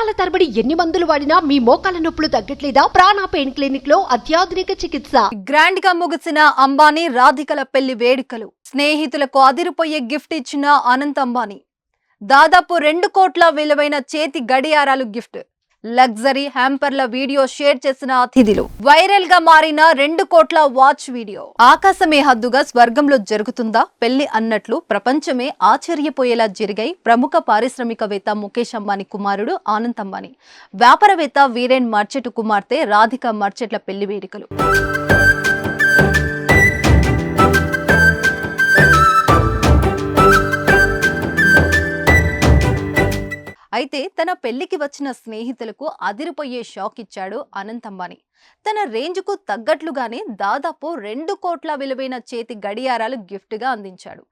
సంవత్సరాల తరబడి ఎన్ని మందులు వాడినా మీ మోకాల నొప్పులు తగ్గట్లేదా? ప్రాణ పెయిన్ క్లినిక్లో అత్యాధునిక చికిత్స. గ్రాండ్గా ముగిసిన అంబానీ రాధికల పెళ్ళి వేడుకలు. స్నేహితులకు అదిరిపోయే గిఫ్ట్ ఇచ్చిన అనంత్ అంబానీ. దాదాపు రెండు కోట్ల విలువైన చేతి గడియారాలు గిఫ్ట్. లగ్జరీ హ్యాంపర్ల వీడియో షేర్ చేసిన అతిథులు. వైరల్గా మారిన రెండు కోట్ల వాచ్ వీడియో. ఆకాశమే హద్దుగా స్వర్గంలో జరుగుతుందా? పెళ్ళి అన్నట్లు ప్రపంచమే ఆశ్చర్యపోయేలా జరిగాయి ప్రముఖ పారిశ్రామికవేత్త ముఖేష్ అంబానీ కుమారుడు ఆనంద్ అంబానీ. వ్యాపారవేత్త వీరేన్ మర్చెట్ కుమార్తె రాధిక మర్చెట్ల పెళ్ళి వేడుకలు. తన పెళ్ళికి వచ్చిన స్నేహితులకు అదిరిపోయే షాక్ ఇచ్చాడు అనంత్ అంబానీ. తన రేంజ్కు తగ్గట్లుగానే దాదాపు రెండు కోట్ల విలువైన చేతి గడియారాలు గిఫ్ట్గా అందించాడు.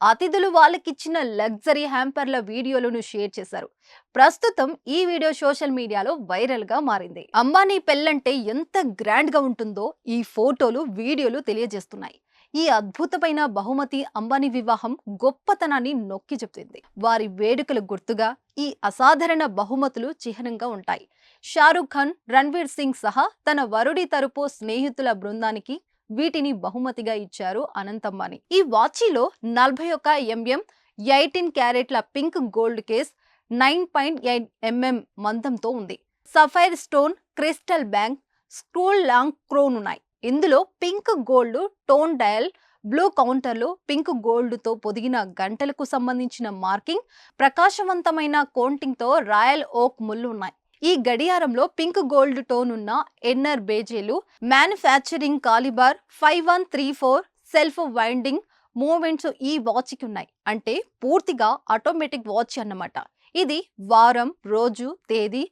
అతిథులు వాళ్ళకిచ్చిన లగ్జరీ హ్యాంపర్ల వీడియోలను షేర్ చేశారు. ప్రస్తుతం ఈ వీడియో సోషల్ మీడియాలో వైరల్గా మారింది. అంబానీ పెళ్ళంటే ఎంత గ్రాండ్గా ఉంటుందో ఈ ఫోటోలు వీడియోలు తెలియజేస్తున్నాయి. ఈ అద్భుతమైన బహుమతి అంబానీ వివాహం గొప్పతనాన్ని నొక్కి చెబుతుంది వారి వేడుకలు గుర్తుగా ఈ అసాధారణ బహుమతులు చిహ్నంగా ఉంటాయి. షారుఖ్ ఖాన్ రణ్వీర్ సింగ్ సహా తన వరుడి తరపు స్నేహితుల బృందానికి వీటిని బహుమతిగా ఇచ్చారు అనంతంబాని అంబానీ. ఈ వాచీలో నలభై ఒక ఎంఎం ఎయిటీన్ క్యారెట్ల pink gold case nine point eight M M మందంతో ఉంది. సఫైర్ స్టోన్ క్రిస్టల్ బ్యాంక్ స్క్రూల్ లాంగ్ క్రోన్ ఉన్నాయి. ఇందులో pink gold tone dial blue కౌంటర్లు పింక్ గోల్డ్తో పొదిగిన గంటలకు సంబంధించిన మార్కింగ్ ప్రకాశవంతమైన కౌంటింగ్తో రాయల్ ఓక్ ముళ్ళు ఉన్నాయి. ఈ గడియారంలో పింక్ గోల్డ్ టోన్ ఉన్న ఎన్నర్ బేజీలు manufacturing calibre five one three four self winding movements ఈ వాచ్కి ఉన్నాయి. అంటే పూర్తిగా ఆటోమేటిక్ వాచ్ అన్నమాట. ఇది వారం రోజు తేదీ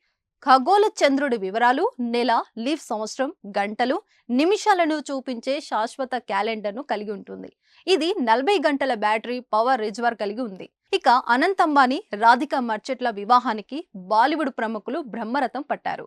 ఖగోళ చంద్రుడి వివరాలు నెల లీఫ్ సంవత్సరం గంటలు నిమిషాలను చూపించే శాశ్వత క్యాలెండర్ను కలిగి ఉంటుంది. ఇది నలభై గంటల బ్యాటరీ పవర్ రిజర్వర్ కలిగి ఉంది. ఇక అనంత్ అంబానీ రాధిక మర్చెట్ల వివాహానికి బాలీవుడ్ ప్రముఖులు బ్రహ్మరథం పట్టారు.